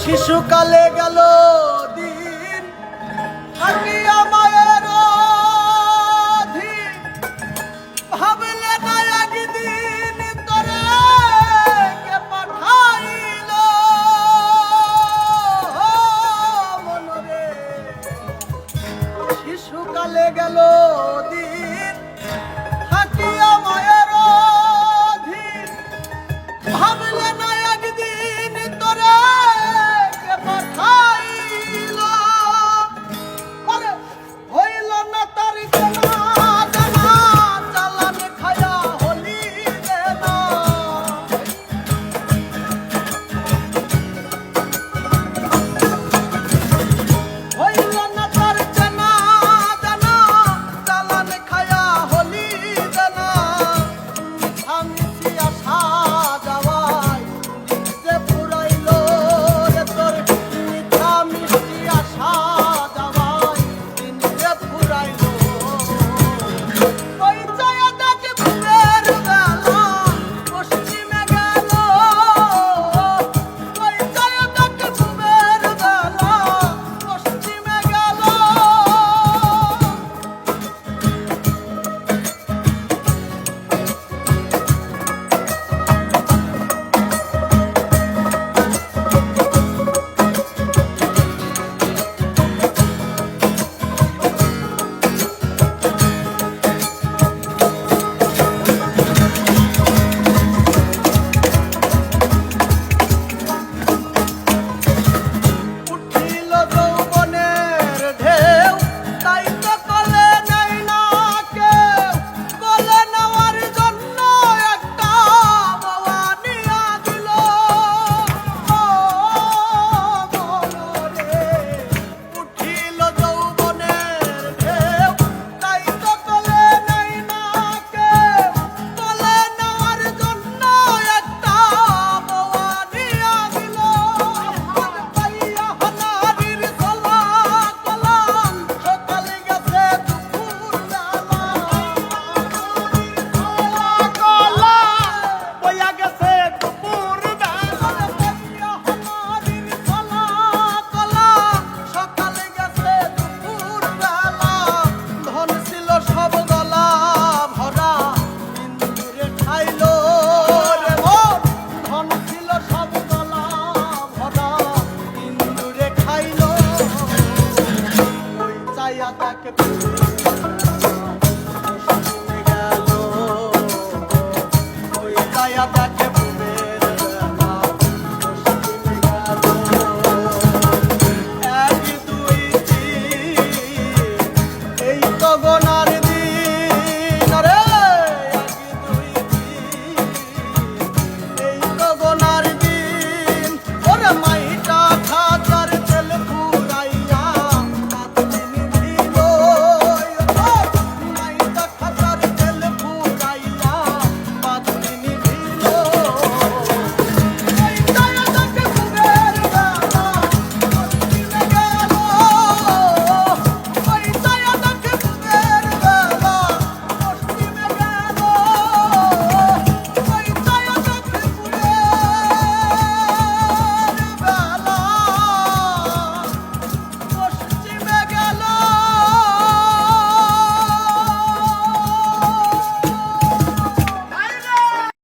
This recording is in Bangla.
শিশুকালে গেল দিন। হইয়া তাকে গেল। হইয়া তাকে এক দুই তিন এই তো গোনা